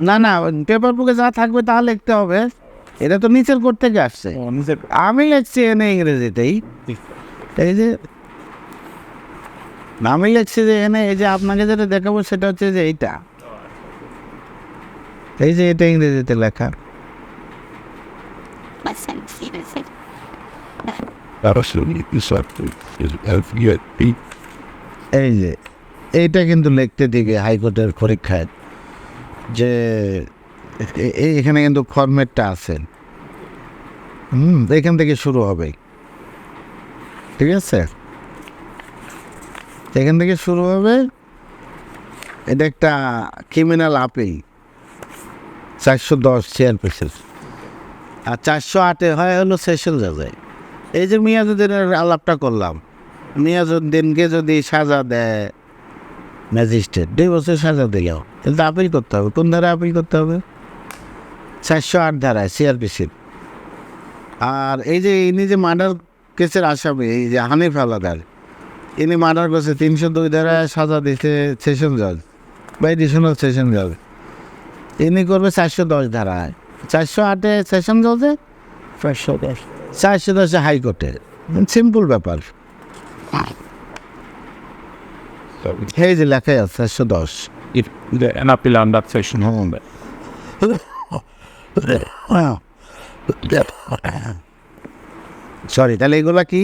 না না পেপার বুকে যা থাকবে তা লিখতে হবে। এটা তো নিচের কোর্ট থেকে আসছে। আমি লিখছি এনে ইংরেজিতেই। এই যে আমি লিখছি যে এনে এই যে আপনাকে যেটা দেখাবো সেটা হচ্ছে যে এইটা। এই যে এটা ইংরেজিতে লেখা। এই যে এইটা কিন্তু লিখতে দিবে হাইকোর্টের পরীক্ষায়। যে এখানে কিন্তু ফরম্যাটটা আছে। হুম এখান থেকে শুরু হবে। ঠিক আছে? এখান থেকে শুরু হবে। এটা একটা ক্রিমিনাল আপিল। চারশো দশ চেয়ার পেসের আর চারশো আটে হয় হলো সেশন জাজে এই যে মিয়াজুদ্দিনের আলাপটা করলাম। মিয়াজুদ্দিনকে যদি সাজা দেয় ম্যাজিস্ট্রেট, দুই বছর সাজা দিল। কিন্তু আপিল করতে হবে। কোন ধারা আপিল করতে হবে? চারশো আট ধারায় সিআরপিসির আর এই যে ইনি যে মার্ডার কেসের আসামি এই যে হানিফ আলাদার ইনি মার্ডার করছে তিনশো দুই ধারায় সাজা দিতে সেশন জজ বা এডিশনাল সেশন জজ। ইনি করবে চারশো দশ ধারায়। চারশো আটে সেশন জজে? চারশো দশ। চারশো দশে হাইকোর্টে। সিম্পল ব্যাপার। এই যে লেখাই আছে চারশো দশ। If the an appeal under section হুম। সরি তাহলে এগুলা কি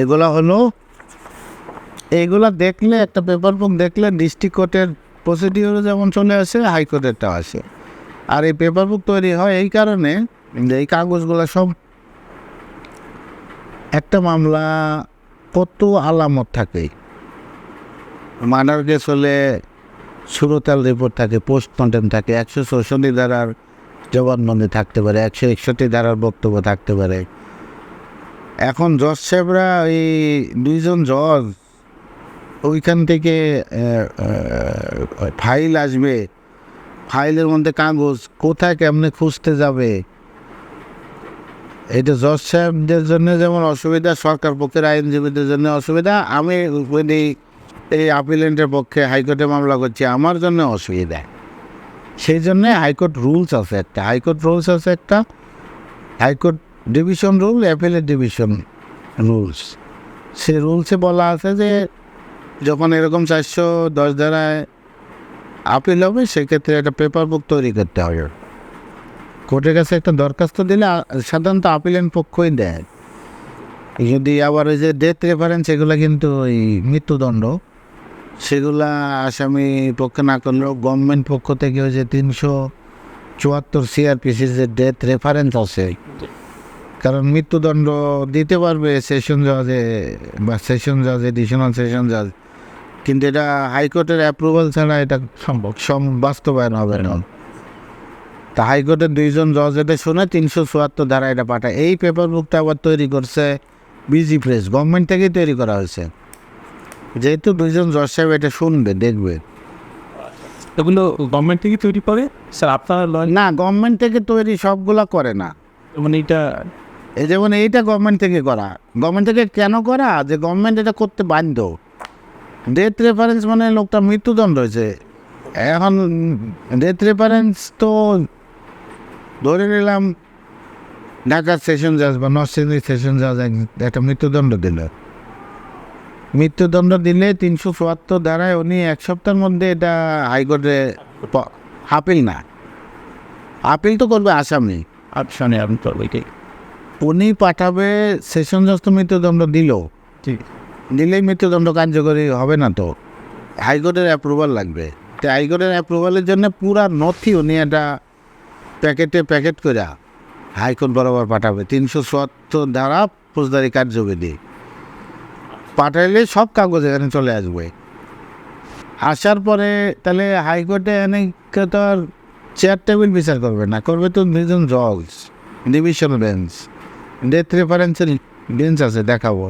এগুলা হলো এগুলা দেখলে, একটা পেপার বুক দেখলে ডিস্ট্রিক্ট কোর্টের প্রসিডিওর যেমন চলে আসে হাইকোর্টেরটাও আসে। আর এই পেপার বুক তৈরি হয় এই কারণে, যে এই কাগজগুলো সব একটা মামলা কত আলামত থাকে? মার্ডার কেস হলে সুরতাল রিপোর্ট থাকে পোস্ট থাকে, একশো চৌষট্টি ধারার জবানবন্দি থাকতে পারে, একশো একষট্টি ধারার বক্তব্য থাকতে পারে। এখন জজ সাহেবরা ওই দুইজন জজ, ওইখান থেকে ফাইল আসবে, ফাইলের মধ্যে কাগজ, কোথায় কেমনে খুঁজতে যাবে? এটা জজ সাহেবদের জন্য যেমন অসুবিধা, সরকার পক্ষের আইনজীবীদের জন্য অসুবিধা, আমি এই আপিলেন্টের পক্ষে হাইকোর্টে মামলা করছি, আমার জন্য অসুবিধা। সেই জন্যে হাইকোর্ট রুলস আছে একটা। হাইকোর্ট রুলস আছে একটা। হাইকোর্ট ডিভিশন রুল অ্যাপিলের ডিভিশন রুলস সে রুলসে বলা আছে যে, যখন এরকম চারশো দশ ধারায় আপিল হবে, সেক্ষেত্রে একটা পেপার বুক তৈরি করতে হবে। কোর্টের কাছে একটা দরখাস্ত দিলে সাধারণত আপিলেন্ট পক্ষই দেয়। যদি আবার ওই যে ডেথ রেফারেন্স এগুলো কিন্তু ওই মৃত্যুদণ্ড। সেগুলা আসামি পক্ষে না করলেও গভর্নমেন্ট পক্ষ থেকে যে তিনশো চুয়াত্তর সিআরপিসির যে ডেথ রেফারেন্স আছে, কারণ মৃত্যুদণ্ড দিতে পারবে সেশন জজে বা সেশন জজ এডিশনাল সেশন জজ কিন্তু এটা হাইকোর্টের অ্যাপ্রুভাল ছাড়া এটা সম্ভব, সম, বাস্তবায়ন হবে না। তা হাইকোর্টের দুইজন জজ এটা শুনে তিনশো চুয়াত্তর ধারা এটা পাঠায়। এই পেপার বুকটা আবার তৈরি করছে বিজি প্রেস গভর্নমেন্ট থেকেই তৈরি করা হয়েছে। যেহেতু দুইজন জজ সাহেব এটা শুনবে দেখবে। এগুলো গভর্নমেন্ট থেকে তৈরি করে স্যার আপনারা না গভর্নমেন্ট থেকে তৈরি সবগুলা করে না। মানে এটা এই যেমন এইটা গভর্নমেন্ট থেকে করা। গভর্নমেন্ট থেকে কেন করা? যে গভর্নমেন্ট এটা করতে বাধ্য। ডেথ রেফারেন্স মানে লোকটা মৃত্যুদণ্ড হয়েছে। এখন ডেথ রেফারেন্স তো ধরে নিলাম ঢাকার সেশন জাজ বা নরসিংদী সেশন জাজ একটা মৃত্যুদণ্ড দিল। মৃত্যুদণ্ড দিলে তিনশো চুয়াত্তর ধারায় উনি এক সপ্তাহের মধ্যে এটা হাইকোর্টে আপিল না। আপিল তো করবে আসামি। নেই আপনি করবে এটাই। উনি পাঠাবে সেশন জজ তো মৃত্যুদণ্ড দিল। ঠিক। দিলেই মৃত্যুদণ্ড কার্যকরী হবে না তো। হাইকোর্টের অ্যাপ্রুভাল লাগবে। তো হাইকোর্টের অ্যাপ্রুভালের জন্য পুরা নথি উনি একটা প্যাকেটে প্যাকেট করে হাইকোর্ট বরাবর পাঠাবে। তিনশো চুয়াত্তর ধারা ফৌজদারি কার্যবিধি পাঠাইলে সব কাগজ এখানে চলে আসবে। আসার পরে তাহলে হাইকোর্টে এনে তো আর চেয়ার টেবিল বিচার করবে না, করবে তো দুজন জজ ডিভিশন বেঞ্চ ডেথ রেফারেন্সের বেঞ্চ আছে, দেখাবো।